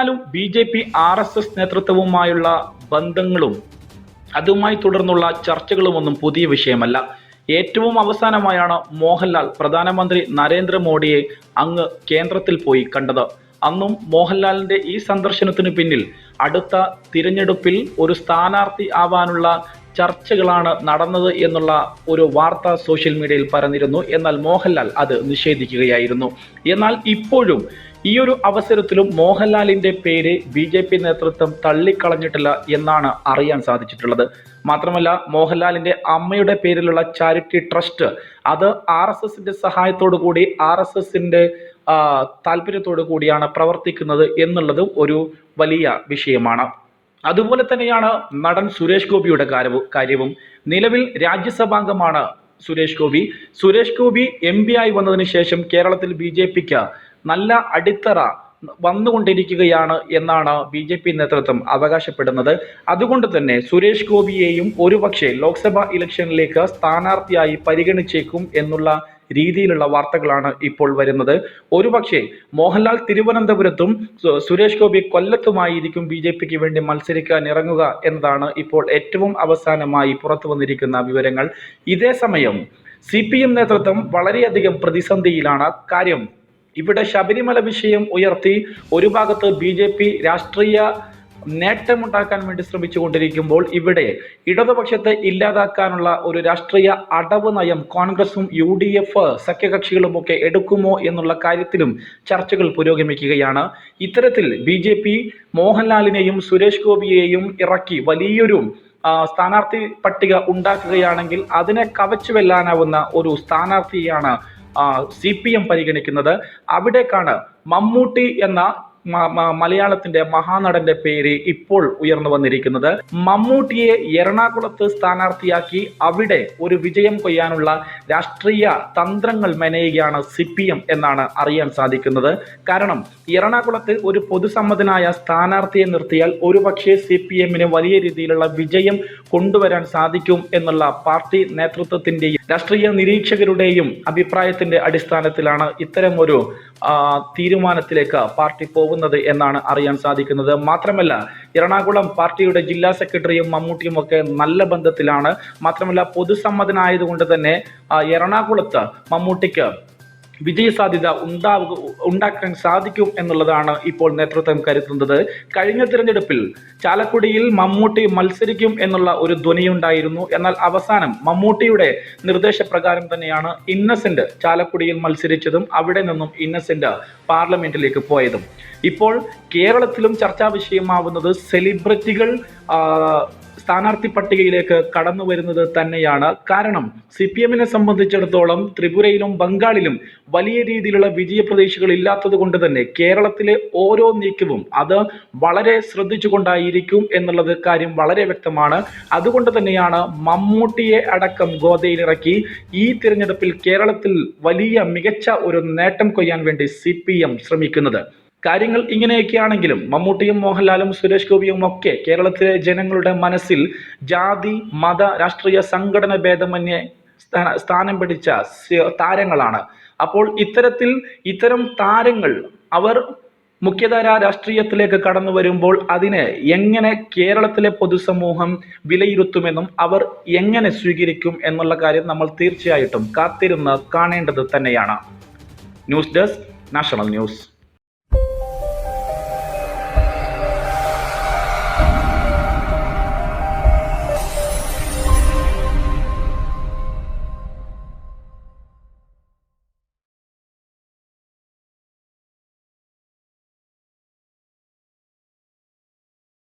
മോഹൻലാലും B J P R S S നേതൃത്വവുമായുള്ള ബന്ധങ്ങളും അതുമായി തുടർന്നുള്ള ചർച്ചകളുമൊന്നും പുതിയ വിഷയമല്ല. ഏറ്റവും അവസാനമായാണ് മോഹൻലാൽ പ്രധാനമന്ത്രി നരേന്ദ്രമോദിയെ അങ്ങ് കേന്ദ്രത്തിൽ പോയി കണ്ടത്. അന്നും മോഹൻലാലിന്റെ ഈ സന്ദർശനത്തിന് പിന്നിൽ അടുത്ത തിരഞ്ഞെടുപ്പിൽ ഒരു സ്ഥാനാർത്ഥി ആവാനുള്ള ചർച്ചകളാണ് നടന്നത് എന്നുള്ള ഒരു വാർത്ത സോഷ്യൽ മീഡിയയിൽ പറഞ്ഞിരുന്നു എന്നാൽ മോഹൻലാൽ അത് നിഷേധിക്കുകയായിരുന്നു. എന്നാൽ ഇപ്പോഴും ഈ ഒരു അവസരത്തിലും മോഹൻലാലിന്റെ പേര് ബി ജെ പി നേതൃത്വം തള്ളിക്കളഞ്ഞിട്ടില്ല എന്നാണ് അറിയാൻ സാധിച്ചിട്ടുള്ളത്. മാത്രമല്ല മോഹൻലാലിന്റെ അമ്മയുടെ പേരിലുള്ള ചാരിറ്റി ട്രസ്റ്റ് അത് ആർ എസ് എസിന്റെ സഹായത്തോടു കൂടി ആർ എസ് എസിന്റെ താല്പര്യത്തോടു കൂടിയാണ് പ്രവർത്തിക്കുന്നത് എന്നുള്ളതും ഒരു വലിയ വിഷയമാണ്. അതുപോലെ തന്നെയാണ് നടൻ സുരേഷ് ഗോപിയുടെ കാര്യവും കാര്യവും. നിലവിൽ രാജ്യസഭാംഗമാണ് സുരേഷ് ഗോപി. സുരേഷ് ഗോപി എം പി ആയി വന്നതിന് ശേഷം കേരളത്തിൽ ബി ജെ പിക്ക് നല്ല അടിത്തറ വന്നുകൊണ്ടിരിക്കുകയാണ് എന്നാണ് ബി ജെ പി നേതൃത്വം അവകാശപ്പെടുന്നത്. അതുകൊണ്ട് തന്നെ സുരേഷ് ഗോപിയെയും ഒരുപക്ഷെ ലോക്സഭാ ഇലക്ഷനിലേക്ക് സ്ഥാനാർത്ഥിയായി പരിഗണിച്ചേക്കും എന്നുള്ള രീതിയിലുള്ള വാർത്തകളാണ് ഇപ്പോൾ വരുന്നത്. ഒരുപക്ഷെ മോഹൻലാൽ തിരുവനന്തപുരത്തും സുരേഷ് ഗോപി കൊല്ലത്തുമായിരിക്കും ബി ജെ പിക്ക് വേണ്ടി മത്സരിക്കാൻ ഇറങ്ങുക എന്നതാണ് ഇപ്പോൾ ഏറ്റവും അവസാനമായി പുറത്തു വന്നിരിക്കുന്ന വിവരങ്ങൾ. ഇതേ സമയം സി പി എം നേതൃത്വം വളരെയധികം പ്രതിസന്ധിയിലാണ്. കാര്യം ഇവിടെ ശബരിമല വിഷയം ഉയർത്തി ഒരു ഭാഗത്ത് ബി ജെ പി രാഷ്ട്രീയ നേട്ടമുണ്ടാക്കാൻ വേണ്ടി ശ്രമിച്ചുകൊണ്ടിരിക്കുമ്പോൾ ഇവിടെ ഇടതുപക്ഷത്തെ ഇല്ലാതാക്കാനുള്ള ഒരു രാഷ്ട്രീയ അടവ് നയം കോൺഗ്രസും യു ഡി എഫ് സഖ്യകക്ഷികളുമൊക്കെ എടുക്കുമോ എന്നുള്ള കാര്യത്തിലും ചർച്ചകൾ പുരോഗമിക്കുകയാണ്. ഇത്തരത്തിൽ ബി ജെ പി മോഹൻലാലിനെയും സുരേഷ് ഗോപിയെയും ഇറക്കി വലിയൊരു സ്ഥാനാർത്ഥി പട്ടിക ഉണ്ടാക്കുകയാണെങ്കിൽ അതിനെ കവച്ചു വെല്ലാനാവുന്ന ഒരു സ്ഥാനാർത്ഥിയാണ് സി പി എം പരിഗണിക്കുന്നത്. അവിടേക്കാണ് മമ്മൂട്ടി എന്ന മലയാളത്തിന്റെ മഹാനടന്റെ പേര് ഇപ്പോൾ ഉയർന്നു വന്നിരിക്കുന്നത്. മമ്മൂട്ടിയെ എറണാകുളത്ത് സ്ഥാനാർത്ഥിയാക്കി അവിടെ ഒരു വിജയം കൊയ്യാനുള്ള രാഷ്ട്രീയ തന്ത്രങ്ങൾ മെനയുകയാണ് സി എന്നാണ് അറിയാൻ സാധിക്കുന്നത്. കാരണം എറണാകുളത്ത് ഒരു പൊതുസമ്മതനായ സ്ഥാനാർത്ഥിയെ നിർത്തിയാൽ ഒരുപക്ഷെ സി പി എമ്മിന് വലിയ രീതിയിലുള്ള വിജയം കൊണ്ടുവരാൻ സാധിക്കും എന്നുള്ള പാർട്ടി നേതൃത്വത്തിന്റെയും രാഷ്ട്രീയ നിരീക്ഷകരുടെയും അഭിപ്രായത്തിന്റെ അടിസ്ഥാനത്തിലാണ് ഇത്തരം ഒരു തീരുമാനത്തിലേക്ക് പാർട്ടി പോകുന്നത്. എന്നാണ് അറിയാൻ സാധിക്കുന്നത്. മാത്രമല്ല എറണാകുളം പാർട്ടിയുടെ ജില്ലാ സെക്രട്ടറിയും മമ്മൂട്ടിയും ഒക്കെ നല്ല ബന്ധത്തിലാണ്. മാത്രമല്ല പൊതുസമ്മതനായതുകൊണ്ട് തന്നെ എറണാകുളത്ത് മമ്മൂട്ടിക്ക് വിജയസാധ്യത ഉണ്ടാവുക ഉണ്ടാക്കാൻ സാധിക്കും എന്നുള്ളതാണ് ഇപ്പോൾ നേതൃത്വം കരുതുന്നത്. കഴിഞ്ഞ തിരഞ്ഞെടുപ്പിൽ ചാലക്കുടിയിൽ മമ്മൂട്ടി മത്സരിക്കും എന്നുള്ള ഒരു ധ്വനിയുണ്ടായിരുന്നു. എന്നാൽ അവസാനം മമ്മൂട്ടിയുടെ നിർദ്ദേശപ്രകാരം തന്നെയാണ് ഇന്നസെന്റ് ചാലക്കുടിയിൽ മത്സരിച്ചതും അവിടെ നിന്നും ഇന്നസെന്റ് പാർലമെന്റിലേക്ക് പോയതും. ഇപ്പോൾ കേരളത്തിലും ചർച്ചാ വിഷയമാവുന്നത് സെലിബ്രിറ്റികൾ സ്ഥാനാർത്ഥി പട്ടികയിലേക്ക് കടന്നു വരുന്നത് തന്നെയാണ്. കാരണം സി പി എമ്മിനെ സംബന്ധിച്ചിടത്തോളം ത്രിപുരയിലും ബംഗാളിലും വലിയ രീതിയിലുള്ള വിജയ പ്രതീക്ഷകൾ ഇല്ലാത്തത് കൊണ്ട് തന്നെ കേരളത്തിലെ ഓരോ നീക്കവും അത് വളരെ ശ്രദ്ധിച്ചുകൊണ്ടായിരിക്കും എന്നുള്ളത് കാര്യം വളരെ വ്യക്തമാണ്. അതുകൊണ്ട് തന്നെയാണ് മമ്മൂട്ടിയെ അടക്കം ഗോതയിലിറക്കി ഈ തിരഞ്ഞെടുപ്പിൽ കേരളത്തിൽ വലിയ മികച്ച ഒരു നേട്ടം കൊയ്യാൻ വേണ്ടി സി ശ്രമിക്കുന്നത്. കാര്യങ്ങൾ ഇങ്ങനെയൊക്കെയാണെങ്കിലും മമ്മൂട്ടിയും മോഹൻലാലും സുരേഷ് ഗോപിയും ഒക്കെ കേരളത്തിലെ ജനങ്ങളുടെ മനസ്സിൽ ജാതി മത രാഷ്ട്രീയ സംഘടന ഭേദമന്യേ സ്ഥാന- പിടിച്ച താരങ്ങളാണ്. അപ്പോൾ ഇത്തരത്തിൽ ഇത്തരം താരങ്ങൾ അവർ മുഖ്യധാര രാഷ്ട്രീയത്തിലേക്ക് കടന്നു വരുമ്പോൾ അതിനെ എങ്ങനെ കേരളത്തിലെ പൊതുസമൂഹം വിലയിരുത്തുമെന്നും അവർ എങ്ങനെ സ്വീകരിക്കും എന്നുള്ള കാര്യം നമ്മൾ തീർച്ചയായിട്ടും കാത്തിരുന്ന് കാണേണ്ടത് തന്നെയാണ്. News desk national news.